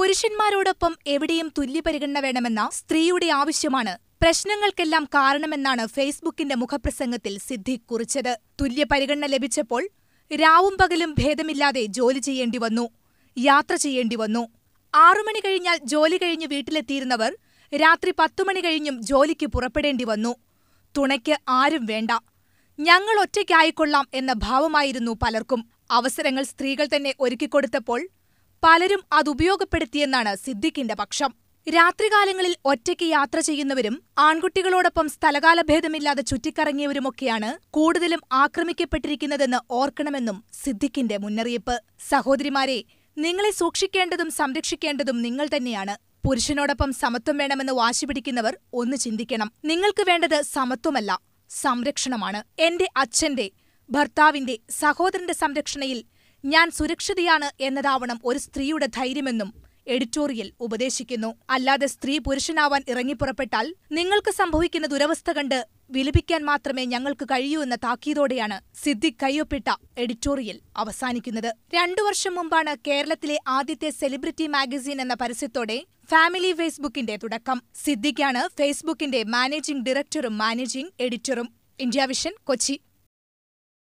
പുരുഷന്മാരോടൊപ്പം എവിടെയും തുല്യപരിഗണന വേണമെന്ന സ്ത്രീയുടെ ആവശ്യമാണ്. പ്രശ്നങ്ങൾക്കെല്ലാം കാരണമെന്നാണ് ഫേസ്ബുക്കിന്റെ മുഖപ്രസംഗത്തിൽ സിദ്ദിഖ് കുറിച്ചത്. തുല്യപരിഗണന ലഭിച്ചപ്പോൾ രാവും പകലും ഭേദമില്ലാതെ ജോലി ചെയ്യേണ്ടി വന്നു. യാത്ര ചെയ്യേണ്ടി വന്നു. ആറുമണി കഴിഞ്ഞാൽ ജോലി കഴിഞ്ഞ് വീട്ടിലെത്തിയിരുന്നവർ രാത്രി പത്തുമണി കഴിഞ്ഞും ജോലിക്ക് പുറപ്പെടേണ്ടി വന്നു. തുണയ്ക്ക് ആരും വേണ്ട. ഞങ്ങൾ ഒറ്റയ്ക്കായിക്കൊള്ളാം എന്ന ഭാവമായിരുന്നു പലർക്കും. അവസരങ്ങൾ സ്ത്രീകൾ തന്നെ ഒരുക്കിക്കൊടുത്തപ്പോൾ പലരും അതുപയോഗപ്പെടുത്തിയെന്നാണ് സിദ്ദിഖിന്റെ പക്ഷം. രാത്രികാലങ്ങളിൽ ഒറ്റയ്ക്ക് യാത്ര ചെയ്യുന്നവരും ആൺകുട്ടികളോടൊപ്പം സ്ഥലകാലഭേദമില്ലാതെ ചുറ്റിക്കറങ്ങിയവരുമൊക്കെയാണ് കൂടുതലും ആക്രമിക്കപ്പെട്ടിരിക്കുന്നതെന്ന് ഓർക്കണമെന്നും സിദ്ദിഖിന്റെ മുന്നറിയിപ്പ്. സഹോദരിമാരെ നിങ്ങളെ സൂക്ഷിക്കേണ്ടതും സംരക്ഷിക്കേണ്ടതും നിങ്ങൾ തന്നെയാണ്. പുരുഷനോടൊപ്പം സമത്വം വേണമെന്ന് വാശി പിടിക്കുന്നവർ ഒന്ന് ചിന്തിക്കണം. നിങ്ങൾക്ക് വേണ്ടത് സമത്വമല്ല സംരക്ഷണമാണ്. എന്റെ അച്ഛന്റെ ഭർത്താവിന്റെ സഹോദരന്റെ സംരക്ഷണയിൽ ഞാൻ സുരക്ഷിതയാണ് എന്നതാവണം ഒരു സ്ത്രീയുടെ ധൈര്യമെന്നും എഡിറ്റോറിയൽ ഉപദേശിക്കുന്നു. അല്ലാതെ സ്ത്രീ പുരുഷനാവാൻ ഇറങ്ങിപ്പുറപ്പെട്ടാൽ നിങ്ങൾക്ക് സംഭവിക്കുന്ന ദുരവസ്ഥ കണ്ട് വിലപിക്കാൻ മാത്രമേ ഞങ്ങൾക്ക് കഴിയൂ എന്ന താക്കീതോടെയാണ് സിദ്ദിഖ് കയ്യൊപ്പിട്ട എഡിറ്റോറിയൽ അവസാനിക്കുന്നത്. രണ്ടു വർഷം മുമ്പാണ് കേരളത്തിലെ ആദ്യത്തെ സെലിബ്രിറ്റി മാഗസിൻ എന്ന പരസ്യത്തോടെ ഫാമിലി ഫേസ്ബുക്കിന്റെ തുടക്കം. സിദ്ദിഖാണ് ഫേസ്ബുക്കിന്റെ മാനേജിംഗ് ഡയറക്ടറും മാനേജിംഗ് എഡിറ്ററും. India vision Kochi.